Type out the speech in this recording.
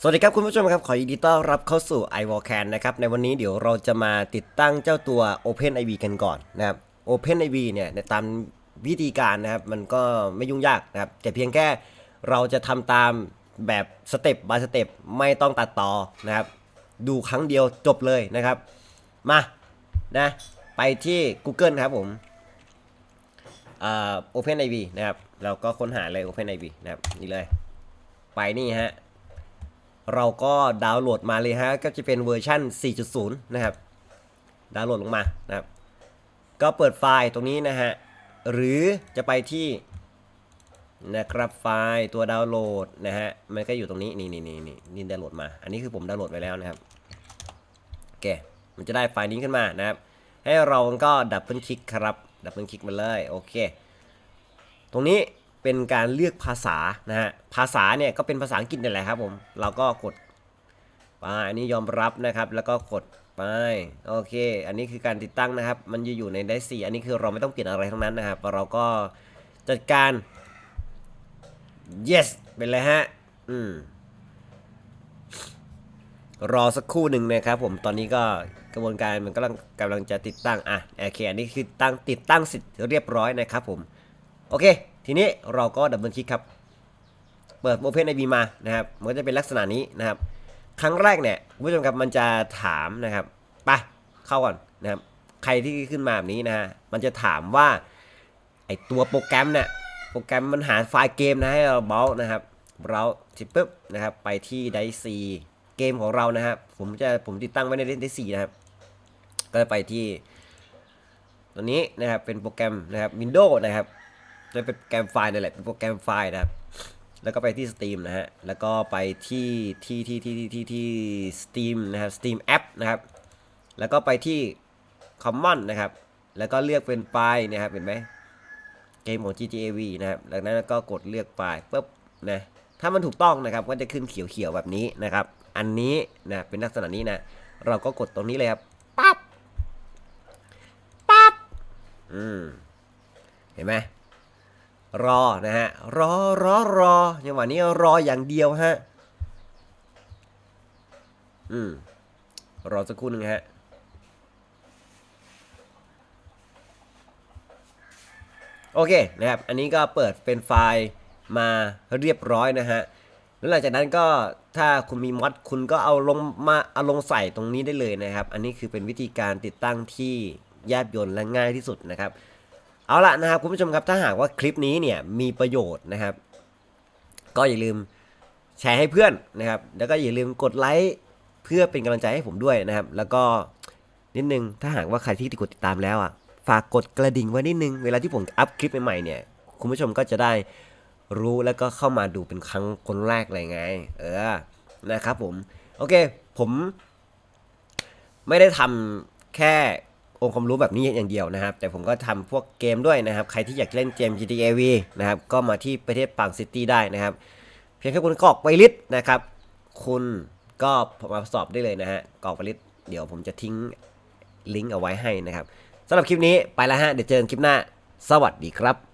สวัสดีครับคุณผู้ชมครับ ขอยินดีต้อนรับเข้าสู่ i w a l c a n นะครับ ในวันนี้เดี๋ยวเราจะมาติดตั้งเจ้าตัว OpenIV กันก่อนนะครับ OpenIV เนี่ยตามวิธีการนะครับ มันก็ไม่ยุ่งยากนะครับ แต่เพียงแค่เราจะทำตามแบบสเต็ป by สเต็ปไม่ต้องตัดต่อนะครับ ดูครั้งเดียวจบเลยนะครับ มานะไปที่ Google ครับผมอ่า OpenIV นะครับ เราก็ค้นหาเลย OpenIV นะครับนี่เลย ไปนี่ฮะ เราก็ดาวน์โหลดมาเลยฮะ ก็จะเป็นเวอร์ชัน4.0 นะครับ ดาวน์โหลดลงมานะครับ ก็เปิดไฟล์ตรงนี้นะฮะ หรือจะไปที่นะครับไฟล์ตัวดาวน์โหลดนะฮะ มันก็อยู่ตรงนี้ นี่นี่นี่นี่นี่ดาวน์โหลดมา อันนี้คือผมดาวน์โหลดไว้แล้วนะครับโอเคมันจะได้ไฟล์นี้ขึ้นมานะครับ ให้เราก็ดับเบิลคลิกครับ ดับเบิลคลิกมาเลย โอเค ตรงนี้ เป็นการเลือกภาษานะฮะภาษาเนี่ยก็เป็นภาษาอังกฤษนี่แหละครับผมเราก็กดไปอันนี้ยอมรับนะครับแล้วก็กดไปโอเค อันนี้คือการติดตั้งนะครับ มันจะอยู่ในได้สี่อันนี้คือเราไม่ต้องเปลี่ยนอะไรทั้งนั้นนะครับ เราก็จัดการ yes เป็นเลยฮะอืมรอสักครู่หนึ่งนะครับผมตอนนี้ก็กระบวนการมันกำลังกำลังจะติดตั้งอะโอเคอันนี้คือตั้งติดตั้งเสร็จเรียบร้อยนะครับผมโอเค ทีนี้เราก็ดับเบิลคลิกครับ เปิด Open IB มานะครับ มันก็จะเป็นลักษณะนี้นะครับ ครั้งแรกเนี่ยคุณผู้ชมครับมันจะถามนะครับไปเข้าก่อนนะครับ ใครที่ขึ้นมาแบบนี้นะฮะ มันจะถามว่าไอตัวโปรแกรมเนี่ยโปรแกรมมันหาไฟล์เกมนะให้เราเบราว์นะครับเราว์สิปุ๊บนะครับ ไปที่ไดซีเกมของเรานะครับผมจะผมติดตั้งไว้ในไดซีนะครับ ก็จะไปที่ตัวนี้นะครับเป็นโปรแกรมนะครับ Windows นะครับ จะเป็นแกรมไฟล์นั่นแหละเป็นโปรแกรมไฟล์นะครับ แล้วก็ไปที่ Steam นะฮะ แล้วก็ไปที่ที่ที่ที่ที่ที่ที่ Steam นะครับ Steam App นะครับ แล้วก็ไปที่ Common นะครับ แล้วก็เลือกเป็นไฟล์นะครับเห็นไหมเกมของ GTA V นะครับจากนั้นก็กดเลือกไฟล์ปุ๊บนะ ถ้ามันถูกต้องนะครับก็จะขึ้นเขียวๆแบบนี้นะครับ อันนี้นะเป็นลักษณะนี้นะ เราก็กดตรงนี้เลยครับปั๊บปั๊บอืมเห็นไหม รอนะฮะรอรอรอจังหวะนี้รออย่างเดียวฮะอืมรอสักครู่หนึ่งฮะโอเคนะครับอันนี้ก็เปิดเป็นไฟล์มาเรียบร้อยนะฮะแล้วหลังจากนั้นก็ถ้าคุณมีมอดคุณก็เอาลงมาเอาลงใส่ตรงนี้ได้เลยนะครับ อันนี้คือเป็นวิธีการติดตั้งที่แยบยลและง่ายที่สุดนะครับ เอาละนะครับคุณผู้ชมครับถ้าหากว่าคลิปนี้เนี่ยมีประโยชน์นะครับ ก็อย่าลืมแชร์ให้เพื่อนนะครับ แล้วก็อย่าลืมกดไลค์เพื่อเป็นกำลังใจให้ผมด้วยนะครับ แล้วก็นิดนึงถ้าหากว่าใครที่กดติดตามแล้วอะฝากกดกระดิ่งไว้นิดนึงเวลาที่ผมอัพคลิปใหม่ๆเนี่ยคุณผู้ชมก็จะได้รู้แล้วก็เข้ามาดูเป็นครั้งคนแรกเลยไง เออนะครับผม โอเค ผมไม่ได้ทำแค่ องค์ความรู้แบบนี้อย่างเดียวนะครับ แต่ผมก็ทำพวกเกมด้วยนะครับ ใครที่อยากเล่นเกม GTA V นะครับ ก็มาที่ประเทศปังซิตี้ได้นะครับ เพียงแค่คุณกรอกไวลิสนะครับ คุณก็มาสอบได้เลยนะฮะกรอกไวลิสเดี๋ยวผมจะทิ้งลิงก์เอาไว้ให้นะครับสำหรับคลิปนี้ไปแล้วฮะ เดี๋ยวเจอกันคลิปหน้า สวัสดีครับ